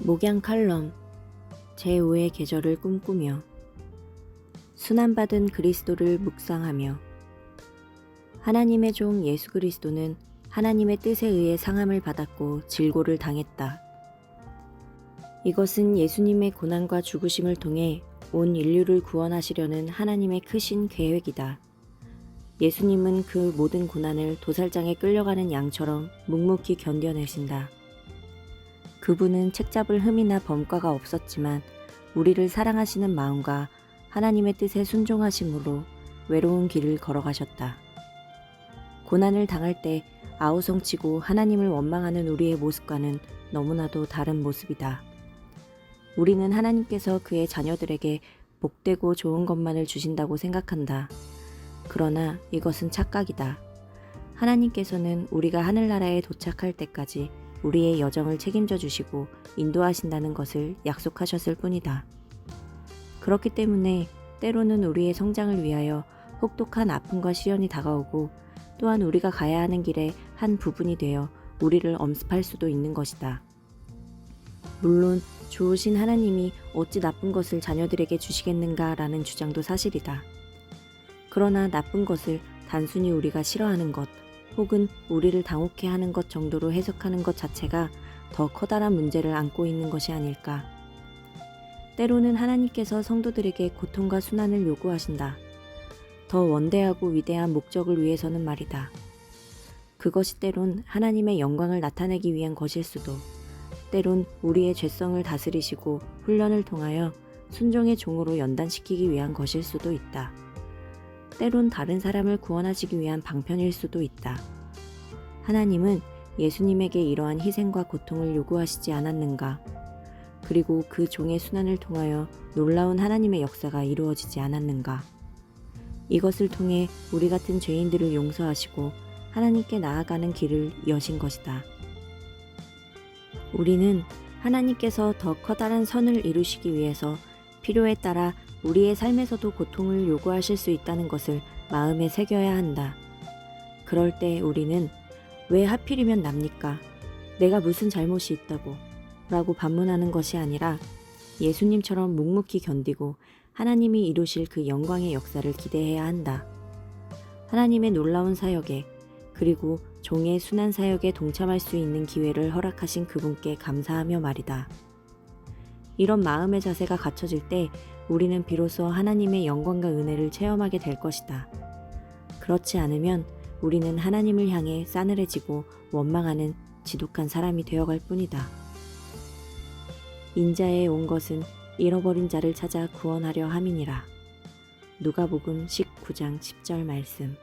목양 칼럼 제5의 계절을 꿈꾸며 순환받은 그리스도를 묵상하며 하나님의 종 예수 그리스도는 하나님의 뜻에 의해 상함을 받았고 질고를 당했다. 이것은 예수님의 고난과 죽으심을 통해 온 인류를 구원하시려는 하나님의 크신 계획이다. 예수님은 그 모든 고난을 도살장에 끌려가는 양처럼 묵묵히 견뎌내신다. 그분은 책 잡을 흠이나 범과가 없었지만 우리를 사랑하시는 마음과 하나님의 뜻에 순종하심으로 외로운 길을 걸어가셨다. 고난을 당할 때 아우성치고 하나님을 원망하는 우리의 모습과는 너무나도 다른 모습이다. 우리는 하나님께서 그의 자녀들에게 복되고 좋은 것만을 주신다고 생각한다. 그러나 이것은 착각이다. 하나님께서는 우리가 하늘나라에 도착할 때까지 우리의 여정을 책임져 주시고 인도하신다는 것을 약속하셨을 뿐이다. 그렇기 때문에 때로는 우리의 성장을 위하여 혹독한 아픔과 시련이 다가오고 또한 우리가 가야 하는 길의 한 부분이 되어 우리를 엄습할 수도 있는 것이다. 물론 좋으신 하나님이 어찌 나쁜 것을 자녀들에게 주시겠는가라는 주장도 사실이다. 그러나 나쁜 것을 단순히 우리가 싫어하는 것 혹은 우리를 당혹해 하는 것 정도로 해석하는 것 자체가 더 커다란 문제를 안고 있는 것이 아닐까. 때로는 하나님께서 성도들에게 고통과 순환을 요구하신다. 더 원대하고 위대한 목적을 위해서는 말이다. 그것이 때론 하나님의 영광을 나타내기 위한 것일 수도, 때론 우리의 죄성을 다스리시고 훈련을 통하여 순종의 종으로 연단시키기 위한 것일 수도 있다. 때론 다른 사람을 구원하시기 위한 방편일 수도 있다. 하나님은 예수님에게 이러한 희생과 고통을 요구하시지 않았는가? 그리고 그 종의 순환을 통하여 놀라운 하나님의 역사가 이루어지지 않았는가? 이것을 통해 우리 같은 죄인들을 용서하시고 하나님께 나아가는 길을 여신 것이다. 우리는 하나님께서 더 커다란 선을 이루시기 위해서 필요에 따라 우리의 삶에서도 고통을 요구하실 수 있다는 것을 마음에 새겨야 한다. 그럴 때 우리는 왜 하필이면 납니까? 내가 무슨 잘못이 있다고? 라고 반문하는 것이 아니라 예수님처럼 묵묵히 견디고 하나님이 이루실 그 영광의 역사를 기대해야 한다. 하나님의 놀라운 사역에 그리고 종의 순한 사역에 동참할 수 있는 기회를 허락하신 그분께 감사하며 말이다. 이런 마음의 자세가 갖춰질 때 우리는 비로소 하나님의 영광과 은혜를 체험하게 될 것이다. 그렇지 않으면 우리는 하나님을 향해 싸늘해지고 원망하는 지독한 사람이 되어갈 뿐이다. 인자에 온 것은 잃어버린 자를 찾아 구원하려 함이니라. 누가복음 19장 10절 말씀.